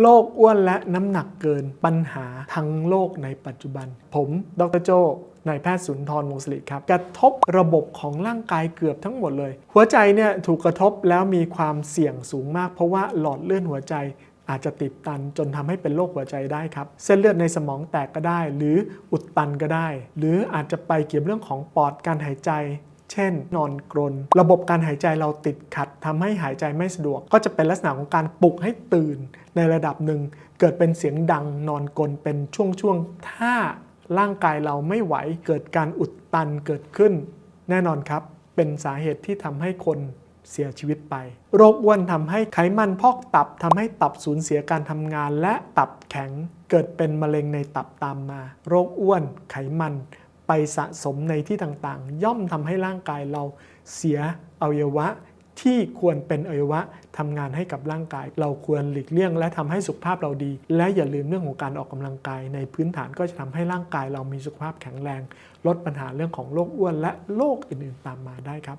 โรคอ้วนและน้ำหนักเกินปัญหาทั้งโลกในปัจจุบัน ผมดรโจนายแพทย์สุนทรวงศ์สิริครับ กระทบระบบของร่างกายเกือบทั้งหมดเลย หัวใจเนี่ยถูกกระทบแล้วมีความเสี่ยงสูงมาก เพราะว่าหลอดเลือดหัวใจอาจจะติดตันจนทำให้เป็นโรคหัวใจได้ครับ เส้นเลือดในสมองแตกก็ได้ หรืออุดตันก็ได้ หรืออาจจะไปเกี่ยวเรื่องของปอดการหายใจ เช่น นอนกรน ระบบการหายใจเราติดขัดทำให้หายใจไม่สะดวก ก็จะเป็นลักษณะของการปลุกให้ตื่นในระดับหนึ่ง เกิดเป็นเสียงดังนอนกรนเป็นช่วงๆ ถ้าร่างกายเราไม่ไหว เกิดการอุดตันเกิดขึ้น แน่นอนครับ เป็นสาเหตุที่ทำให้คนเสียชีวิตไป โรคอ้วนทำให้ไขมันพอกตับทำให้ตับสูญเสียการทำงานและตับแข็ง เกิดเป็นมะเร็งในตับตามมา โรคอ้วนไขมัน ไปสะสมในที่ต่างๆ ย่อมทำให้ร่างกายเราเสียอวัยวะที่ควรเป็นอวัยวะทำงานให้กับร่างกาย เราควรหลีกเลี่ยง และทำให้สุขภาพเราดี และอย่าลืมเรื่องของการออกกำลังกาย ในพื้นฐานก็จะทำให้ร่างกายเรามีสุขภาพแข็งแรง ลดปัญหาเรื่องของโรคอ้วนและโรคอื่นๆตามมาได้ครับ